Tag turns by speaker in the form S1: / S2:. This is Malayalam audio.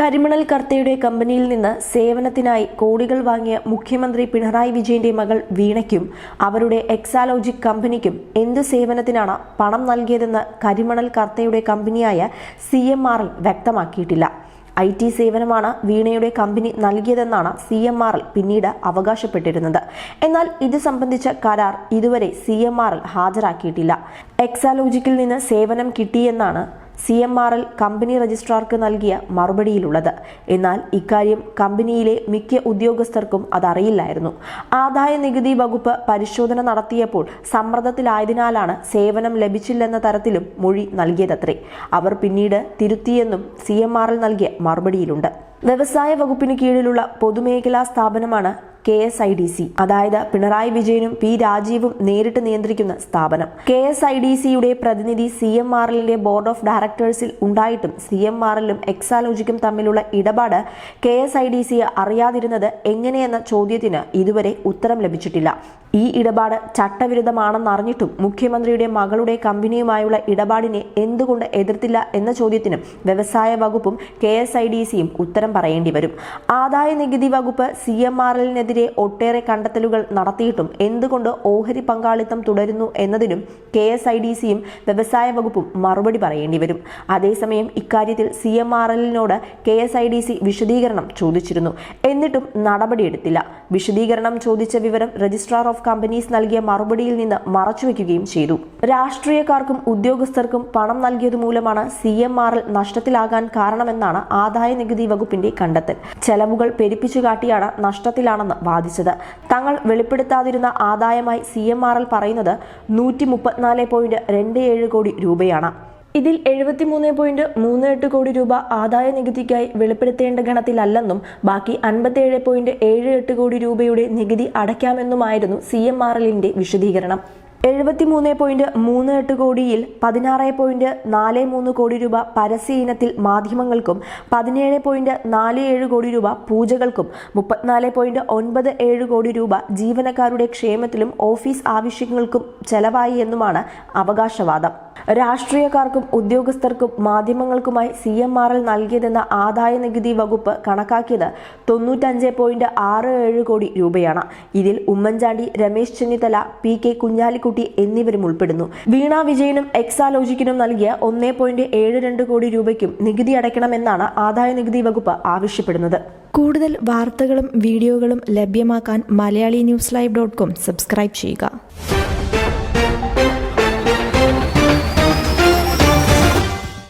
S1: കരിമണൽ കർത്തയുടെ കമ്പനിയിൽ നിന്ന് സേവനത്തിനായി കോടികൾ വാങ്ങിയ മുഖ്യമന്ത്രി പിണറായി വിജയന്റെ മകൾ വീണയ്ക്കും അവരുടെ എക്സാലോജിക് കമ്പനിക്കും എന്ത് സേവനത്തിനാണ് പണം നൽകിയതെന്ന് കരിമണൽ കർത്തയുടെ കമ്പനിയായ സി എം ആറിൽ വ്യക്തമാക്കിയിട്ടില്ല. ഐ ടി സേവനമാണ് വീണയുടെ കമ്പനി നൽകിയതെന്നാണ് സി എം ആർ എൽ പിന്നീട് അവകാശപ്പെട്ടിരുന്നത്. എന്നാൽ ഇത് സംബന്ധിച്ച കരാർ ഇതുവരെ സി എം ആർ എൽ ഹാജരാക്കിയിട്ടില്ല. എക്സാലോജിക്കിൽ നിന്ന് സേവനം കിട്ടിയെന്നാണ് C M R L company രജിസ്ട്രാർക്ക് നൽകിയ മറുപടിയിലുള്ളത്. എന്നാൽ ഇക്കാര്യം കമ്പനിയിലെ മിക്ക ഉദ്യോഗസ്ഥർക്കും അതറിയില്ലായിരുന്നു. ആദായ നികുതി വകുപ്പ് പരിശോധന നടത്തിയപ്പോൾ സമ്മർദ്ദത്തിലായതിനാലാണ് സേവനം ലഭിച്ചില്ലെന്ന തരത്തിലും മൊഴി നൽകിയതത്രേ. അവർ പിന്നീട് തിരുത്തിയെന്നും സി എം ആർ എൽ നൽകിയ മറുപടിയിലുണ്ട്. വ്യവസായ വകുപ്പിന് കീഴിലുള്ള പൊതുമേഖലാ സ്ഥാപനമാണ് K S I D C അതായത് പിണറായി വിജയനും പി രാജീവും നേരിട്ട് നിയന്ത്രിക്കുന്ന സ്ഥാപനം. കെ എസ് ഐ ഡി സിയുടെ പ്രതിനിധി സി എം ആർ എല്ലിന്റെ ബോർഡ് ഓഫ് ഡയറക്ടേഴ്സിൽ ഉണ്ടായിട്ടും സി എം ആർ എല്ലും എക്സാലോജിക്കും തമ്മിലുള്ള ഇടപാട് കെ എസ് ഐ ഡി സിയെ അറിയാതിരുന്നത് എങ്ങനെയെന്ന ചോദ്യത്തിന് ഇതുവരെ ഉത്തരം ലഭിച്ചിട്ടില്ല. ഈ ഇടപാട് ചട്ടവിരുദ്ധമാണെന്നറിഞ്ഞിട്ടും മുഖ്യമന്ത്രിയുടെ മകളുടെ കമ്പനിയുമായുള്ള ഇടപാടിനെ എന്തുകൊണ്ട് എതിർത്തില്ല എന്ന ചോദ്യത്തിനും വ്യവസായ വകുപ്പും കെ എസ് ഐ ഡി സിയും ഉത്തരം പറയേണ്ടി വരും. ആദായ നികുതി വകുപ്പ് സി എം ആർ എല്ലിനെതിരെ ഒട്ടേറെ കണ്ടെത്തലുകൾ നടത്തിയിട്ടും എന്തുകൊണ്ട് ഓഹരി പങ്കാളിത്തം തുടരുന്നു എന്നതിനും കെ എസ് ഐ ഡി സിയും വ്യവസായ വകുപ്പും മറുപടി പറയേണ്ടി വരും. അതേസമയം ഇക്കാര്യത്തിൽ C M R എല്ലിനോട് K S I D C വിശദീകരണം ചോദിച്ചിരുന്നു. എന്നിട്ടും നടപടിയെടുത്തില്ല. വിശദീകരണം ചോദിച്ച വിവരം രജിസ്ട്രാർ ഓഫ് കമ്പനീസ് നൽകിയ മറുപടിയിൽ നിന്ന് മറച്ചുവെക്കുകയും ചെയ്തു. രാഷ്ട്രീയക്കാർക്കും ഉദ്യോഗസ്ഥർക്കും പണം നൽകിയത് മൂലമാണ് സി എം ആർ എൽ നഷ്ടത്തിലാകാൻ കാരണമെന്നാണ് ആദായ നികുതി വകുപ്പിന്റെ കണ്ടെത്തൽ. ചെലവുകൾ പെരുപ്പിച്ചു കാട്ടിയാണ് നഷ്ടത്തിലാണെന്ന് വാദിച്ചത്. തങ്ങൾ വെളിപ്പെടുത്താതിരുന്ന ആദായമായി സി എം ആർ എൽ പറയുന്നത് നൂറ്റി മുപ്പത്തിനാല് പോയിന്റ് രണ്ട് ഏഴ് കോടി രൂപയാണ്. ഇതിൽ എഴുപത്തിമൂന്ന് പോയിന്റ് മൂന്ന് എട്ട് കോടി രൂപ ആദായ നികുതിക്കായി വെളിപ്പെടുത്തേണ്ട ഗണത്തിലല്ലെന്നും ബാക്കി അൻപത്തിയേഴ് പോയിന്റ് ഏഴ് എട്ട് കോടി രൂപയുടെ നികുതി അടയ്ക്കാമെന്നുമായിരുന്നു സി എം ആർ എല്ലിന്റെ വിശദീകരണം. എഴുപത്തിമൂന്ന് പോയിന്റ് മൂന്ന് എട്ട് കോടിയിൽ പതിനാറ് പോയിന്റ് നാല് മൂന്ന് കോടി രൂപ പരസ്യ ഇനത്തിൽ മാധ്യമങ്ങൾക്കും പതിനേഴ് പോയിന്റ് നാല് ഏഴ് കോടി രൂപ പൂജകൾക്കും മുപ്പത്തിനാല് പോയിന്റ് ഒൻപത് ഏഴ് കോടി രൂപ ജീവനക്കാരുടെ ക്ഷേമത്തിലും ഓഫീസ് ആവശ്യങ്ങൾക്കും ചെലവായി എന്നുമാണ് അവകാശവാദം. രാഷ്ട്രീയക്കാർക്കും ഉദ്യോഗസ്ഥർക്കും മാധ്യമങ്ങൾക്കുമായി സി എം ആർ എൽ നൽകിയതെന്ന ആദായ നികുതി വകുപ്പ് കണക്കാക്കിയത് തൊണ്ണൂറ്റഞ്ച് പോയിന്റ് ആറ് ഏഴ് കോടി രൂപയാണ്. ഇതിൽ ഉമ്മൻചാണ്ടി രമേശ് ചെന്നിത്തല പി കെ കുഞ്ഞാലിക്കുട്ടി എന്നിവരും ഉൾപ്പെടുന്നു. വീണ വിജയനും എക്സാലോജിക്കിനും നൽകിയ ഒന്നേ പോയിന്റ് ഏഴ് രണ്ട് കോടി രൂപയ്ക്കും നികുതി അടയ്ക്കണമെന്നാണ് ആദായ നികുതി വകുപ്പ് ആവശ്യപ്പെടുന്നത്. കൂടുതൽ വാർത്തകളും വീഡിയോകളും ലഭ്യമാക്കാൻ Malayali news live dot com subscribe ചെയ്യുക.